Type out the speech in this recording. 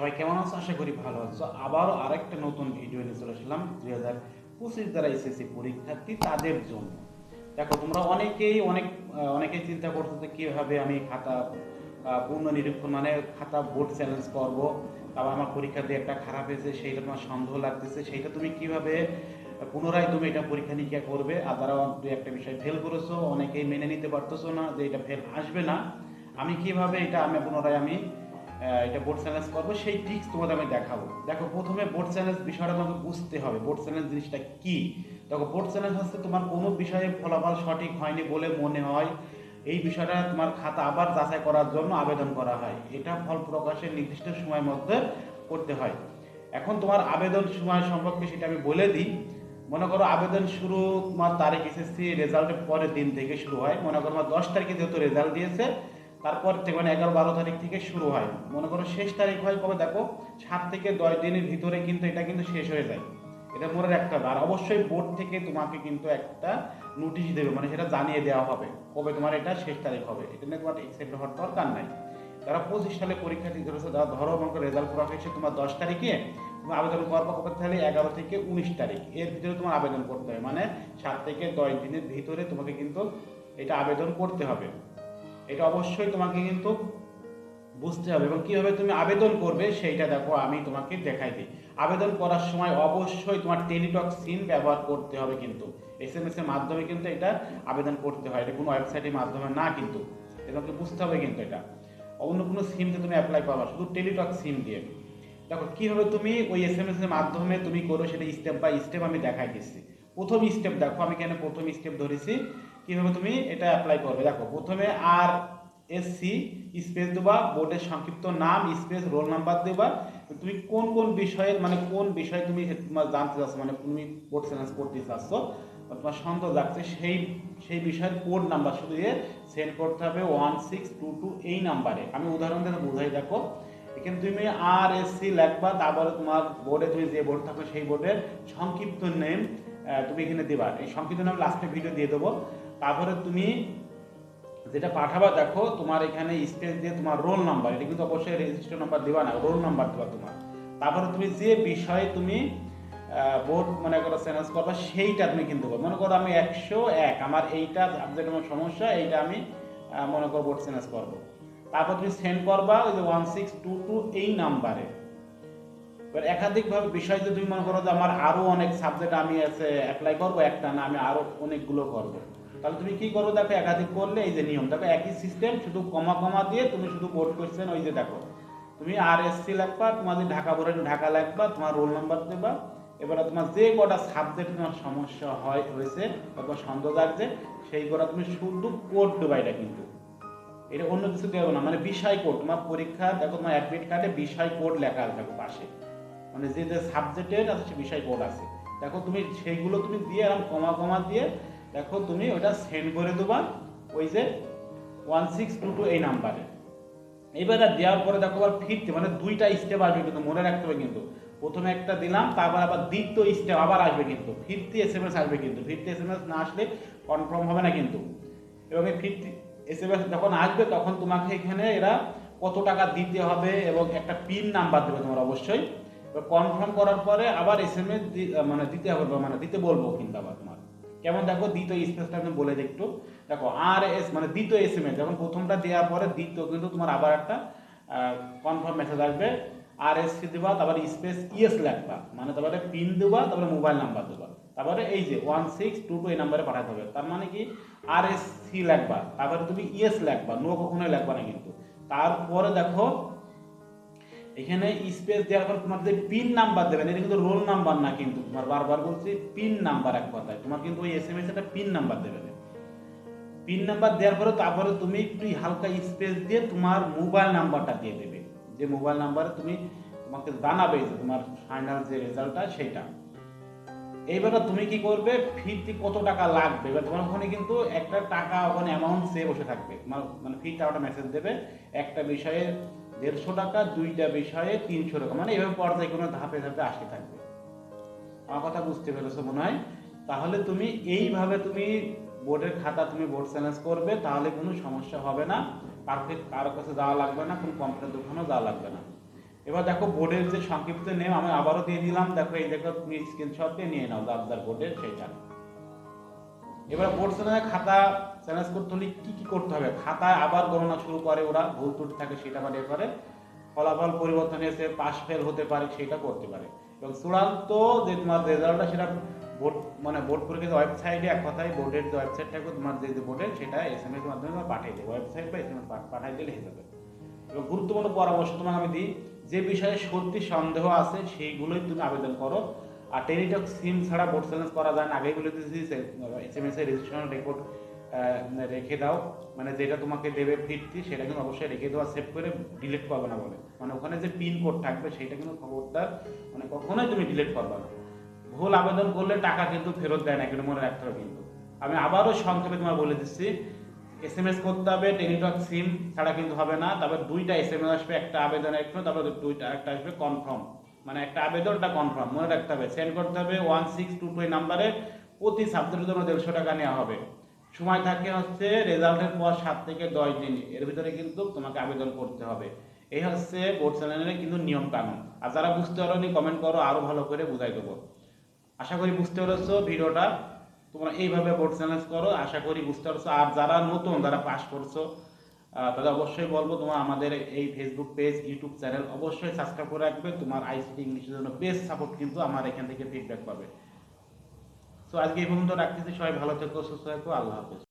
সবাই কেমন আছো? আশা করি ভালো আছো। আবারও আরেকটা নতুন ভিডিও নিয়ে চলে আসলাম। দুই হাজার পঁচিশ দ্বারা এসএসসি পরীক্ষার্থী তাদের জন্য। দেখো, তোমরা অনেকেই অনেক অনেকেই চিন্তা করছ যে কীভাবে আমি খাতা পূর্ণ নিরীক্ষণ মানে খাতা বোর্ড চ্যালেঞ্জ করব তারপর আমার পরীক্ষা দিয়ে একটা খারাপ হয়েছে, সেইটা তোমার সন্দেহ লাগতেছে, সেইটা তুমি কীভাবে, পুনরায় তুমি এটা পরীক্ষা নিরীক্ষা করবে, আর যারা দু একটা বিষয় ফেল করেছ, অনেকেই মেনে নিতে পারতেছো না যে এটা ফেল আসবে না। আমি কীভাবে এটা আমি পুনরায় আমি এটা বোর্ড চ্যালেঞ্জ করব, সেই টিক্স তোমাদের আমি দেখাবো। দেখো, প্রথমে বোর্ড চ্যালেঞ্জ বিষয়টা তোমাকে বুঝতে হবে বোর্ড চ্যালেঞ্জ জিনিসটা কি? দেখো বোর্ড চ্যালেঞ্জ হচ্ছে তোমার কোনো বিষয়ে ফলাফল সঠিক হয়নি বলে মনে হয়। এই বিষয়টা তোমার খাতা আবার যাচাই করার জন্য আবেদন করা হয়। এটা ফল প্রকাশের নির্দিষ্ট সময়ের মধ্যে করতে হয়। এখন তোমার আবেদন সময় সম্পর্কে সেটা আমি বলে দিই। মনে করো, আবেদন শুরু তোমার তারিখ এসএসসি রেজাল্টের পরের দিন থেকে শুরু হয়। মনে করো আমার দশ তারিখে যেহেতু রেজাল্ট দিয়েছে তারপর থেকে মানে এগারো বারো তারিখ থেকে শুরু হয়। মনে করো শেষ তারিখ হয় কবে দেখো সাত থেকে দশ দিনের ভিতরে কিন্তু এটা কিন্তু শেষ হয়ে যায়। এটা মনে রাখতে হবে। আর অবশ্যই বোর্ড থেকে তোমাকে কিন্তু একটা নোটিশ দেবে মানে সেটা জানিয়ে দেওয়া হবে কবে তোমার এটা শেষ তারিখ হবে। এটা নিয়ে তোমার এক্সাইটেড হওয়ার দরকার নাই। যারা পঁচিশ সালে পরীক্ষা দিতে রয়েছে যারা ধরো আমাকে রেজাল্ট প্রকাশ হয়েছে তোমার দশ তারিখে, তুমি আবেদন করব কবে তাহলে এগারো থেকে উনিশ তারিখ? এর ভিতরে তোমার আবেদন করতে হবে। মানে সাত থেকে দশ দিনের ভিতরে তোমাকে কিন্তু এটা আবেদন করতে হবে। এটা অবশ্যই তোমাকে কিন্তু বুঝতে হবে এবং কীভাবে তুমি আবেদন করবে সেইটা দেখো, আমি তোমাকে দেখাই দিই। আবেদন করার সময় অবশ্যই তোমার টেলিটক সিম ব্যবহার করতে হবে কিন্তু। এস এম এর মাধ্যমে কিন্তু এটা আবেদন করতে হয়, এটা কোনো ওয়েবসাইটের মাধ্যমে না কিন্তু। তোমাকে বুঝতে হবে কিন্তু এটা। অন্য কোনো সিম দিয়ে তুমি অ্যাপ্লাই করবা শুধু টেলিটক সিম দিয়ে। দেখো, কীভাবে তুমি ওই এস এম এর মাধ্যমে তুমি করো সেটা স্টেপ বাই স্টেপ আমি দেখাই দিচ্ছি। প্রথম স্টেপ দেখো, আমি কেন প্রথম স্টেপ ধরেছি? কীভাবে তুমি? এটা অ্যাপ্লাই করবে। দেখো, প্রথমে আর এসসি স্পেস দেবা বোর্ডের সংক্ষিপ্ত নাম স্পেস রোল নাম্বার দেবা। তুমি কোন কোন বিষয়ে মানে কোন বিষয়ে তুমি জানতে চাচ্ছ মানে তুমি বোর্ড চ্যালেঞ্জ করতে চাচ্ছ তোমার সন্দেহ লাগছে সেই সেই বিষয়ের কোড নাম্বার শুধু দিয়ে সেন্ড করতে হবে ওয়ান সিক্স টু টু এই নাম্বারে আমি উদাহরণ দিয়ে বোঝাই, দেখো। এখানে তুমি আর এস সি লেখবা, তারপরে তোমার বোর্ডে তুমি যে বোর্ড থাকবে, সেই বোর্ডের সংক্ষিপ্ত নেম তুমি এখানে দেবা। এই সংক্ষিপ্ত নাম লাস্টে ভিডিও দিয়ে দেবো। তারপরে তুমি যেটা পাঠাবা, দেখো তোমার এখানে স্পেস দিয়ে তোমার রোল নাম্বার, এটা কিন্তু অবশ্যই রেজিস্টার নাম্বার দেবা না, রোল নাম্বার দেবা তোমার। তারপরে তুমি যে বিষয়ে তুমি বোর্ড মনে করো চ্যালেঞ্জ করবা, সেইটা তুমি কিন্তু। মনে করো আমি একশো এক, আমার এইটা সাবজেক্ট আমার সমস্যা, এইটা আমি মনে করো বোর্ড চ্যালেঞ্জ করব। তারপর তুমি সেন্ড করবা ওই যে ওয়ান সিক্স টু টু এই নাম্বারে। এবার একাধিকভাবে বিষয় যদি তুমি মনে করো যে আমার আরও অনেক সাবজেক্ট আমি আছে অ্যাপ্লাই করব, একটা না, আমি আরও অনেকগুলো করব। তাহলে তুমি কি করো দেখো, একাধিক করলে এই যে নিয়ম। দেখো, একই সিস্টেম শুধু কমা কমা দিয়ে তুমি শুধু বোর্ড কোয়েশ্চেন ওই যে দেখো। তুমি আর এস সি লাগবা তোমাদের ঢাকা বোর্ডের ঢাকা লাগবা তোমার রোল নাম্বার দেবা। এবারে তোমার যে কটা সাবজেক্ট তোমার সমস্যা হয়, হয়েছে বা তোমার সন্দেহ লাগছে সেই কটা তুমি শুধু কোড দেবা এটা কিন্তু। এটা অন্য কিছু দেবো না মানে বিষয় কোড তোমার পরীক্ষা, দেখো, তোমার অ্যাডমিট কার্ডে বিষয় কোড লেখা দেখো পাশে। মানে যে যে সাবজেক্টের আছে, সে বিষয় কোড আছে। দেখো, তুমি সেইগুলো তুমি দিয়ে এরকম কমা কমা দিয়ে দেখো তুমি ওটা সেন্ড করে দেবা ওই যে ওয়ান সিক্স টু টু এই নাম্বারে এবারে দেওয়ার পরে দেখো আবার ফিরতে মানে দুইটা স্টেপ আসবে কিন্তু, মনে রাখতে হবে কিন্তু। প্রথমে একটা দিলাম, তারপর আবার দ্বিতীয় স্টেপ আবার আসবে কিন্তু। ফিরতি এস এম এস আসবে কিন্তু। ফিরতি এস এম এস না আসলে কনফার্ম হবে না কিন্তু। এবং এই ফিরতি এস এম এস যখন আসবে, তখন তোমাকে এখানে এরা কত টাকা দিতে হবে এবং একটা পিন নাম্বার দেবে তোমার অবশ্যই। কনফার্ম করার পরে আবার এস এম এস মানে দিতে হবে মানে দিতে বলব কিন্তু আবার তোমার। কেমন দেখো দ্বিতীয় স্পেসটা আমি বলে দিই একটু। দেখো আর এস মানে দ্বিতীয় এস এম এস যখন প্রথমটা দেওয়ার পরে দ্বিতীয় কিন্তু তোমার আবার একটা কনফার্ম মেসেজ আসবে। আর এস সি দেবা, তারপরে স্পেস ইএস লেখবা। মানে তারপরে পিন দেবা, তারপরে মোবাইল নাম্বার দেবা। তারপরে এই যে ওয়ান সিক্স টু টু এই নাম্বারে পাঠাতে হবে। তার মানে কি আর এস সি লেখবা। তারপরে তুমি ইএস লেখবা। নো কখনোই লেখবা না কিন্তু। তারপরে দেখো এখানে স্পেস দেওয়ার পর তোমার যে পিন নাম্বার দেবেন। এটা কিন্তু রোল নাম্বার না কিন্তু। তোমার বারবার বলছি পিন নাম্বার এক কথায়। তোমার কিন্তু ওই এস এম এস একটা পিন নাম্বার দেবে পিন নাম্বার দেওয়ার পরে তারপরে তুমি একটু হালকা স্পেস দিয়ে তোমার মোবাইল নাম্বারটা দিয়ে দেবে। যে মোবাইল নাম্বারে তুমি তোমাকে জানাবে যে তোমার ফাইনাল যে রেজাল্টটা সেটা। এইবারে তুমি কি করবে ফিতে কত টাকা লাগবে? এবার তোমার ওখানে কিন্তু একটা টাকা, ওখানে অ্যামাউন্ট সেভ বসে থাকবে। তোমার মানে ফিটা ওটা মেসেজ দেবে। একটা বিষয়ে দেড়শো টাকা, দুইটা বিষয়ে তিনশো টাকা। মানে এভাবে পর্যায়ে কোনো ধাপে ধাপে আসতে থাকবে। আমার কথা বুঝতে পেরেছ মনে হয়? তাহলে তুমি এইভাবে তুমি বোর্ডের খাতা তুমি বোর্ড চ্যালেঞ্জ করবে, তাহলে কোনো সমস্যা হবে না। পারফেক্ট কারও কাছে যাওয়া লাগবে না, কোনো কম্পিউটার দোকানেও যাওয়া লাগবে না। এবার দেখো বোর্ডের যে সংক্ষিপ্ত নেম আমি আবারও দিয়ে দিলাম। দেখো এই দেখো তুমি স্ক্রিনশট দিয়ে নিয়ে নাও যার বোর্ডের সেটা। এবার বোর্ড চ্যানেলে খাতা চ্যালেঞ্জ করতে হলে কি কি করতে হবে? খাতায় আবার গণনা শুরু করে ওরা, ভুল ত্রুটি থাকে সেটা এ করে ফলাফল পরিবর্তন এসে পাস ফেল হতে পারে সেটা করতে পারে। এবং চূড়ান্ত যে তোমার রেজাল্টটা সেটা বোর্ড মানে বোর্ড পরীক্ষার ওয়েবসাইটে এক কথায় বোর্ডের যে ওয়েবসাইট থাকবে তোমার যে বোর্ডের সেটা এস এম এস মাধ্যমে তোমার পাঠিয়ে দেবে ওয়েবসাইট বা এস এম এস পাঠিয়ে দিলে হয়ে যাবে। এবং গুরুত্বপূর্ণ পরামর্শ তোমাকে আমি দিই, যে বিষয়ে সত্যি সন্দেহ আছে সেইগুলোই তুমি আবেদন করো। আর টেলিটক সিম ছাড়া বোর্ড চ্যালেঞ্জ করা যায় না। আগেই বলে এস এম এস এর রেজিস্ট্রেশন রেকর্ড রেখে দাও। মানে যেটা তোমাকে দেবে ফিরতি সেটা কিন্তু অবশ্যই রেখে দেওয়া সেভ করে ডিলিট করবে না বলে। মানে ওখানে যে পিন কোড থাকবে, সেটা কিন্তু খবরদার মানে কখনোই তুমি ডিলিট করবে না। ভুল আবেদন করলে টাকা কিন্তু ফেরত দেয় না কিন্তু মনে রাখতে হবে কিন্তু। আমি আবারও সংক্ষেপে তোমার বলে দিচ্ছি এস এম এস করতে হবে, টেলিটক সিম ছাড়া কিন্তু হবে না। তারপর দুইটা এস এম এস আসবে, একটা আবেদন একটা তারপর দুইটা, একটা আসবে কনফার্ম মানে একটা আবেদনটা কনফার্ম মনে রাখতে হবে। সেন্ড করতে হবে ওয়ান সিক্স টু টু নাম্বারে প্রতি সাবজেক্টের জন্য দেড়শো টাকা নেওয়া হবে। সময় থাকে হচ্ছে রেজাল্টের পর সাত থেকে দশ দিন। এর ভিতরে কিন্তু তোমাকে আবেদন করতে হবে। এই হচ্ছে বোর্ড চ্যানেলের কিন্তু নিয়ম কানুন আর যারা বুঝতে পারোনি কমেন্ট করো, আরও ভালো করে বুঝাই দেবো। আশা করি বুঝতে পেরেছ ভিডিওটা। তোমরা এইভাবে বোর্ড চ্যালেঞ্জ করো। আশা করি বুঝতে পারছ। আর যারা নতুন, যারা পাস করছ তাদের অবশ্যই বলব, তোমার আমাদের এই ফেসবুক পেজ ইউটিউব চ্যানেল অবশ্যই সাবস্ক্রাইব করে রাখবে। তোমার আইসিটি ইংলিশের জন্য বেস্ট সাপোর্ট কিন্তু আমার এখান থেকে ফিডব্যাক পাবে। সো আজকে এই পর্যন্ত রাখতেছি। সবাই ভালো থেকো, সুস্থ থেকো। আল্লাহ হাফেজ।